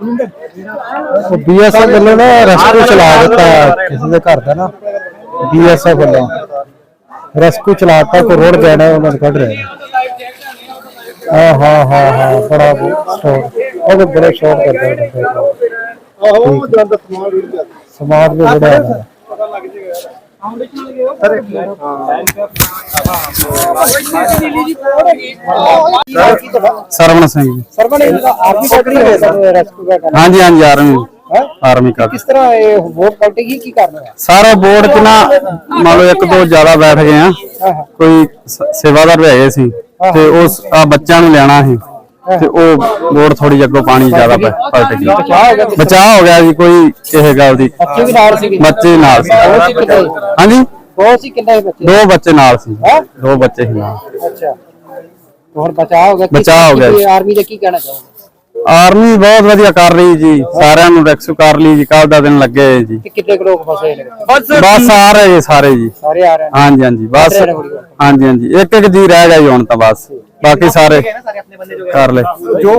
ਨਗਰ BSF ਵੱਲੋਂ ਨਾ rescue ਚਲਾ ਦਿੱਤਾ ਕਿਸੇ ਦੇ ਘਰ ਦਾ ਨਾ। ਬੀਐਸਐਫ ਵੱਲੋਂ। ਰੈਸਕਿਊ ਚਲਾਤਾ ਕੋ ਰੋਡ ਗਏ ਨੇ ਉਹਨਾਂ ਨੂੰ ਕੱਢ ਰਹੇ ਨੇ। ਹਾਂ ਹਾਂ ਹਾਂ ਹਾਂ ਬੜਾ ਸ਼ੋਰ ਉਹ ਵੀ ਬੜੇ ਸ਼ੋਰ ਕਰਦੇ ਨੇ। ਆਹੋ ਜਾਂਦਾ ਸਮਾਨ ਰੁੜ ਗਿਆ ਸਮਾਜ ਬੜਾ ਹੈ ਸਰਵਣ ਸਿੰਘ ਜੀ। ਸਰਵਣ ਆਰਮੀ ਕੱਢ ਰਹੀ ਹੈ ਰੈਸਕਿਊ ਦਾ ਕਰਨਾ ਹਾਂਜੀ ਹਾਂਜੀ ਆਰਮੀ ਆਰਮੀ ਕਰ ਕਿਸ ਤਰ੍ਹਾਂ ਇਹ ਵੋਟ ਕੱਟੇਗੀ ਕੀ ਕਰਨਾ ਹੈ ਸਾਰੇ ਬੋਰਡ ਚ ਨਾ ਮੰਨ ਲਓ ਇੱਕ ਦੋ ਜ਼ਿਆਦਾ ਬੈਠ ਗਏ ਆ। ਕੋਈ ਸੇਵਾਦਾਰ ਵੀ ਹੈਗੇ ਸੀ। ਤੇ ਉਸ ਆ ਬੱਚਿਆਂ ਨੂੰ ਲੈਣਾ ਸੀ। ਤੇ ਉਹ ਬੋਰਡ ਥੋੜੀ ਅੱਗੋਂ ਪਾਣੀ ਜ਼ਿਆਦਾ ਪੈ- ਪਲਟ ਗਈ। ਬਚਾਅ ਹੋ ਗਿਆ ਬਚਾਅ ਹੋ ਗਿਆ ਜੀ ਕੋਈ ਕਿਸੇ ਗੱਲ ਦੀ। ਬੱਚੇ ਵੀ ਨਾਲ ਸੀ ਬੱਚੇ ਨਾਲ ਸੀ। ਉਹ ਸੀ ਕਿੰਨੇ ਹਾਂਜੀ? ਉਹ ਸੀ ਕਿੰਨੇ ਬੱਚੇ? ਦੋ ਬੱਚੇ ਨਾਲ ਸੀ। ਹੈਂ? ਦੋ ਬੱਚੇ ਸੀ ਨਾਲ। ਅੱਛਾ। ਹੋਰ ਬਚਾਅ ਹੋ ਗਿਆ। ਕੀ- ਬਚਾਅ ਹੋ ਗਿਆ ਜੀ। ਆਰਮੀ ਦੇ ਕੀ ਕਹਿਣਾ ਚਾਹੋਗੇ? ਆਰਮੀ ਬਹੁਤ ਵਧੀਆ ਕਰ ਰਹੀ ਜੀ। ਸਾਰਿਆਂ ਨੂੰ ਰੈਕਸੂ ਕਰ ਲਈ ਜੀ। ਕੱਲ ਦਾ ਦਿਨ ਲੱਗੇ ਜੀ। ਤੇ ਕਿੰਨੇ ਕੁ ਲੋਕ ਫਸੇ ਨੇ? ਬਸ ਆ ਰਹੇ ਜੀ ਸਾਰੇ ਜੀ। ਸਾਰੇ ਆ ਰਹੇ ਨੇ? ਹਾਂਜੀ ਹਾਂਜੀ। ਬਸ। ਹਾਂਜੀ ਹਾਂਜੀ। ਇੱਕ ਇੱਕ ਜੀ ਰਹਿ ਗਿਆ ਜੀ ਹੁਣ ਤਾਂ ਬਸ। ਬਾਕੀ ਸਾਰੇ ਕਰ ਲੈ। ਜੋ